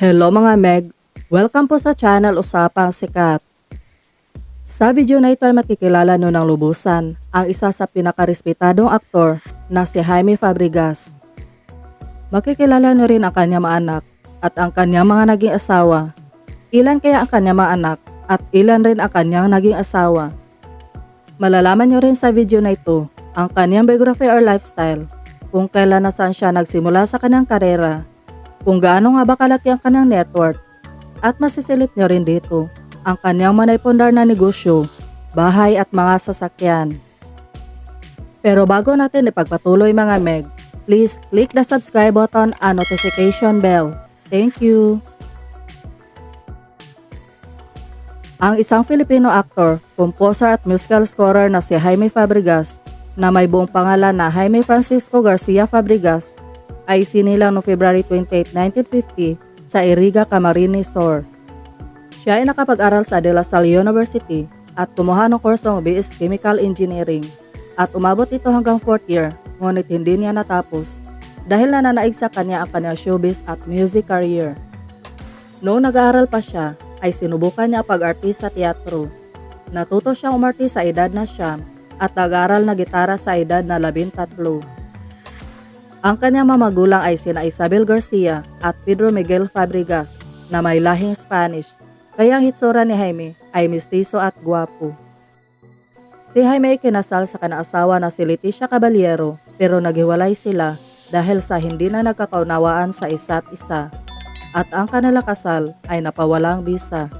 Hello mga Meg! Welcome po sa channel Usapang Sikat. Sa video na ito ay makikilala nyo ng lubusan ang isa sa pinakarespetadong aktor na si Jaime Fabregas. Makikilala nyo rin ang kanyang mga anak at ang kanyang mga naging asawa. Ilan kaya ang kanyang mga anak at ilan rin ang kanyang naging asawa. Malalaman nyo rin sa video na ito ang kanyang biography or lifestyle, kung kailan na saan siya nagsimula sa kanyang karera, kung gaano nga ba kalaki ang kanyang network, at masisilip nyo rin dito ang kanyang manaipundar na negosyo, bahay at mga sasakyan. Pero bago natin ipagpatuloy mga Meg, please click the subscribe button and notification bell. Thank you! Ang isang Filipino actor, composer at musical scorer na si Jaime Fabregas na may buong pangalan na Jaime Francisco Garcia Fabregas ay sinilang noong February 28, 1950 sa Iriga, Camarines Sur. Siya ay nakapag-aral sa De La Salle University at kumuha ng kursong BS Chemical Engineering at umabot ito hanggang 4th year ngunit hindi niya natapos dahil nananaig sa kanya ang kanyang showbiz at music career. Noong nag-aaral pa siya, ay sinubukan niya pag-artist sa teatro. Natuto siyang umarti sa edad na siyam at nag-aaral na gitara sa edad na labintatlo. Ang kanyang mamagulang ay sina Isabel Garcia at Pedro Miguel Fabregas na may lahing Spanish, kaya ang hitsura ni Jaime ay mistiso at guwapo. Si Jaime ay kinasal sa kanang asawa na si Leticia Caballero pero naghiwalay sila dahil sa hindi na nagkakaunawaan sa isa't isa at ang kanilang kasal ay napawalang bisa.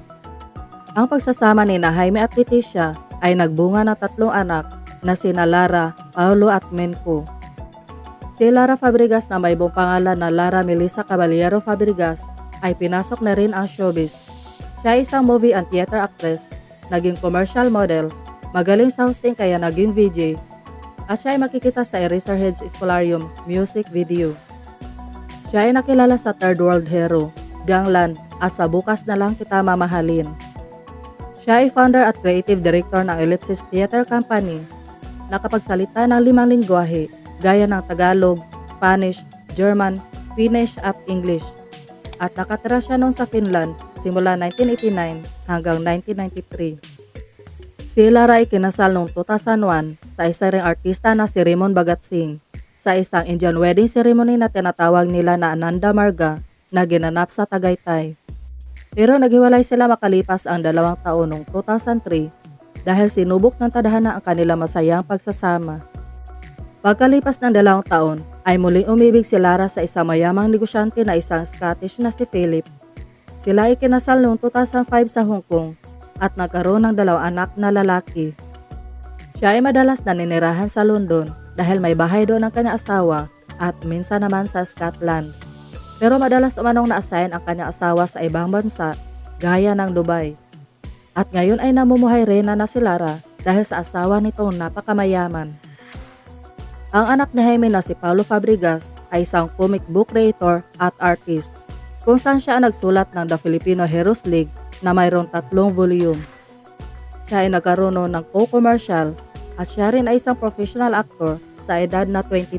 Ang pagsasama ni Jaime at Leticia ay nagbunga ng tatlong anak na sina Lara, Paulo at Menco. Si Lara Fabregas na may buong pangalan na Lara Melissa Caballero Fabregas ay pinasok na rin ang showbiz. Siya ay isang movie and theater actress, naging commercial model, magaling sa hosting kaya naging VJ, at siya ay makikita sa Eraserheads Spolarium music video. Siya ay nakilala sa Third World Hero, Gangland at sa Bukas na lang kita mamahalin. Siya ay founder at creative director ng Ellipsis Theater Company. Nakapagsalita ng limang lingwahe gaya ng Tagalog, Spanish, German, Finnish at English. At nakatira siya noon sa Finland simula 1989 hanggang 1993. Si Lara ay kinasal noong 2001 sa isa ring artista na si Raymond Bagatsing sa isang Indian wedding ceremony na tinatawag nila na Ananda Marga na ginanap sa Tagaytay. Pero naghiwalay sila makalipas ang dalawang taon noong 2003 dahil sinubok ng tadhana ang kanila masayang pagsasama. Pagkalipas ng dalawang taon ay muling umibig si Lara sa isang mayamang negosyante na isang Scottish na si Philip. Sila ay kinasal noong 2005 sa Hong Kong at nagkaroon ng dalawang anak na lalaki. Siya ay madalas naninirahan sa London dahil may bahay doon ang kanyang asawa at minsan naman sa Scotland. Pero madalas umanong na-assign ang kanyang asawa sa ibang bansa gaya ng Dubai. At ngayon ay namumuhay reyna na si Lara dahil sa asawa nitong napakamayaman. Ang anak ni Jaime na si Paulo Fabregas ay isang comic book creator at artist kung saan siya nagsulat ng The Filipino Heroes League na mayroong tatlong volume. Siya ay nagkaroon ng co-commercial at siya rin ay isang professional actor sa edad na 22.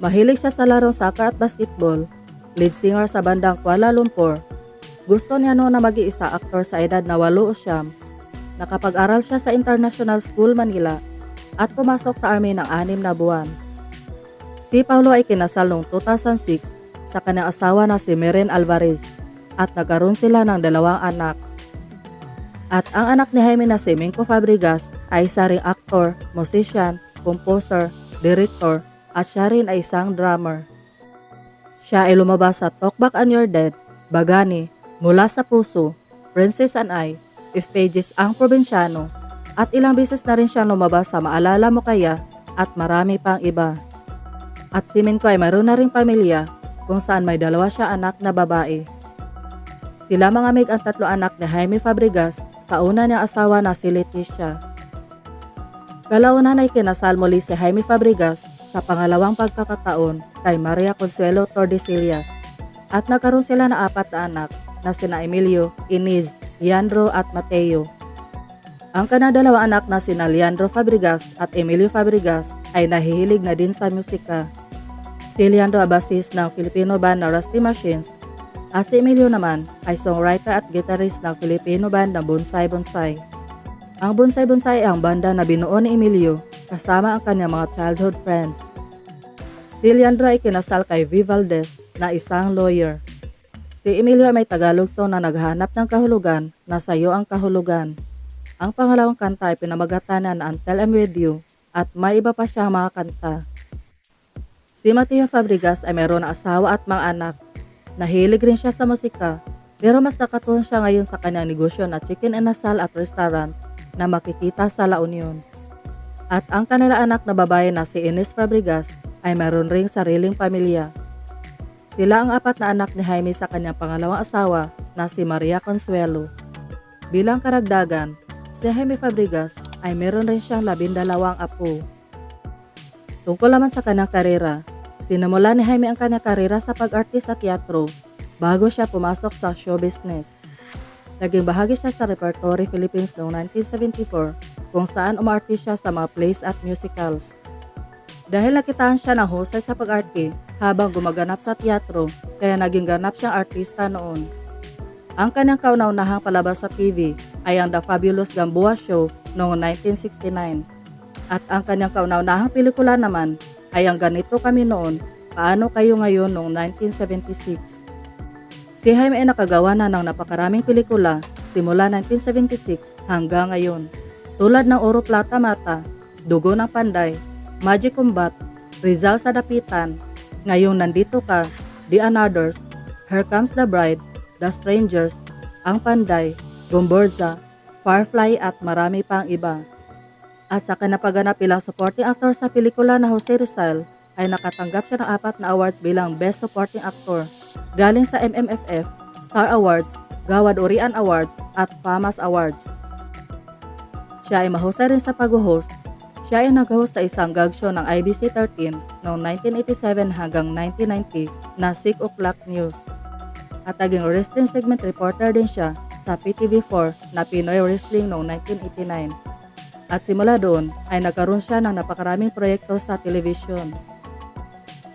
Mahilig siya sa larong soccer at basketball, lead singer sa bandang Kuala Lumpur. Gusto niya noon na mag-iisa aktor sa edad na 8 o siyam. Nakapag-aral siya sa International School Manila at pumasok sa army ng anim na buwan. Si Paulo ay kinasal noong 2006 sa kanyang asawa na si Meren Alvarez at nagkaroon sila ng dalawang anak. At ang anak ni Jaime na si Minko Fabregas ay isa ring actor, musician, composer, director at siya rin ay isang drummer. Siya ay lumabas sa Talk Back on Your Dead, Bagani, Mula sa Puso, Princess and I, If Pages ang Probinsyano, at ilang beses na rin siya lumabas sa Maalala Mo Kaya at marami pang iba. At si Minko ay mayroon na ring pamilya kung saan may dalawa siya anak na babae. Sila mga mig ang tatlo anak ni Jaime Fabregas sa una niyang asawa na si Leticia. Kalaunan ay kinasal muli si Jaime Fabregas sa pangalawang pagkakataon kay Maria Consuelo Tordesillas at nagkaroon sila na apat na anak na sina Emilio, Iniz, Leandro at Mateo. Ang kanadalawa anak na sina Leandro Fabregas at Emilio Fabregas ay nahihilig na din sa musika. Si Leandro Abasis ng Filipino band na Rusty Machines At si Emilio naman ay songwriter at guitarist ng Filipino band na Bonsai Bonsai. Ang Bonsai Bonsai ay ang banda na binuo ni Emilio kasama ang kanyang mga childhood friends. Si Leandro ay kinasal kay V. Valdez na isang lawyer. Si Emilio ay may Tagalog song na naghanap ng kahulugan na sayo ang kahulugan. Ang pangalawang kanta ay pinamagatanan na Until I'm With You at may iba pa siyang mga kanta. Si Mateo Fabregas ay mayroon na asawa at mga anak. Nahilig rin siya sa musika pero mas nakatuon siya ngayon sa kanyang negosyo na chicken and asal at restaurant na makikita sa La Union. At ang kanila anak na babae na si Ines Fabregas ay mayroon ring sariling pamilya. Sila ang apat na anak ni Jaime sa kanyang pangalawang asawa na si Maria Consuelo. Bilang karagdagan, si Jaime Fabregas ay meron rin siyang labindalawang apo. Tungkol naman sa kanyang karera, sinimula ni Jaime ang kanyang karera sa pag-artist sa teatro bago siya pumasok sa show business. Naging bahagi siya sa Repertory Philippines noong 1974 kung saan umarti siya sa mga plays at musicals. Dahil nakitaan siya ng husay sa pag-arte habang gumaganap sa teatro, kaya naging ganap siyang artista noon. Ang kanyang kauna-unahang palabas sa TV ay ang The Fabulous Gamboa Show noong 1969. At ang kanyang kauna-unahang pelikula naman ay ang Ganito Kami Noon, Paano Kayo Ngayon noong 1976. Si Jaime ay nakagawa na ng napakaraming pelikula simula 1976 hanggang ngayon. Tulad ng Oro Plata Mata, Dugo ng Panday, Magic Combat, Rizal sa Dapitan, Ngayong Nandito Ka, The Anothers, Here Comes the Bride, The Strangers, Ang Panday, Gomborza, Firefly at marami pang iba. At sa kanapaganap bilang supporting actor sa pelikula na Jose Rizal, ay nakatanggap siya ng apat na awards bilang Best Supporting Actor galing sa MMFF, Star Awards, Gawad Urian Awards at FAMAS Awards. Siya ay mahusay rin sa pag-host. Siya ay nag-host sa isang gag show ng IBC 13 noong 1987 hanggang 1990 na 6 O'Clock News. At naging wrestling segment reporter din siya sa PTV4 na Pinoy Wrestling noong 1989. At simula doon ay nagkaroon siya ng napakaraming proyekto sa television.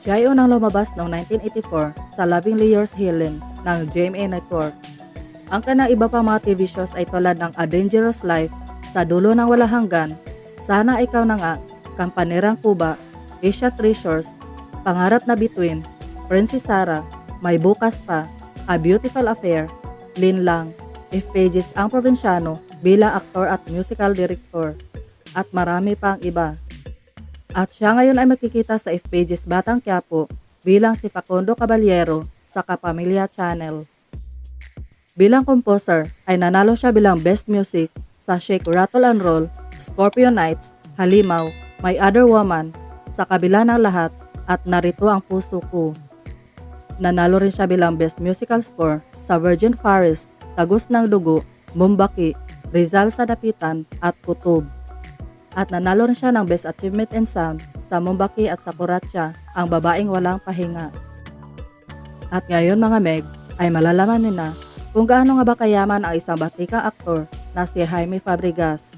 Siya ay unang lumabas noong 1984 sa Lovingly Yours Helen ng GMA Network. Ang kanang iba pang mga TV shows ay tulad ng A Dangerous Life, Sa Dulo ng Wala Hanggan, Sana Ikaw Na Nga, Kampanirang Kuba, Asia Treasures, Pangarap na Between, Princess Sarah, May Bukas Pa, A Beautiful Affair, Lin Lang, If Pages ang Provinciano bilang aktor at musical director, at marami pang iba. At siya ngayon ay makikita sa If Pages Batang Quiapo bilang si Facundo Caballero sa Kapamilya Channel. Bilang composer ay nanalo siya bilang Best Music sa Shake Rattle and Roll, Scorpio Nights, Halimaw, My Other Woman, Sa Kabila ng Lahat at Narito ang Puso Ko. Nanalo rin siya bilang Best Musical Score sa Virgin Forest, Tagus ng Dugo, Mumbaki, Rizal sa Dapitan at Kutub. At nanalo rin siya ng Best Achievement in Sound sa Mumbaki at sa Kuratya, ang babaeng walang pahinga. At ngayon mga Meg, ay malalaman nyo na kung gaano nga ba kayaman ang isang batikang aktor na si Jaime Fabregas.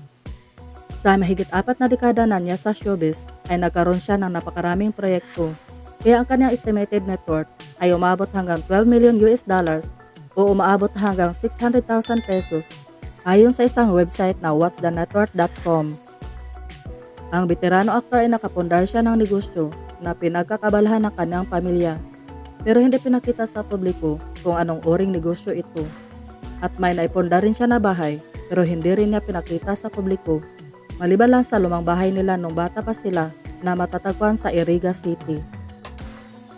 Sa mahigit apat na dekada na niya sa showbiz ay nagkaroon siya ng napakaraming proyekto. Kaya ang kanyang estimated net worth ay umabot hanggang 12 million US dollars o umaabot hanggang 600,000 pesos ayon sa isang website na whatsthenetworth.com. Ang veterano aktor ay nakapundar siya ng negosyo na pinagkakabalahan ng kanyang pamilya pero hindi pinakita sa publiko kung anong uring negosyo ito. At may naipunda rin siya na bahay pero hindi rin niya pinakita sa publiko. Maliban lang sa lumang bahay nila nung bata pa sila na matatagpuan sa Iriga City.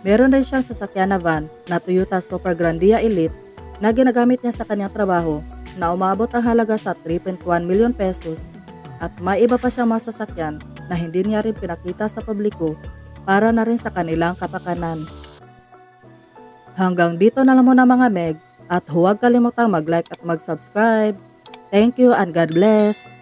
Meron rin siyang sasakyan na van na Toyota Super Grandia Elite na ginagamit niya sa kanyang trabaho na umabot ang halaga sa 3.1 milyon pesos at may iba pa siyang mga sasakyan na hindi niya rin pinakita sa publiko para na rin sa kanilang kapakanan. Hanggang dito na lang muna mga Meg at huwag kalimutang mag-like at mag-subscribe. Thank you and God bless!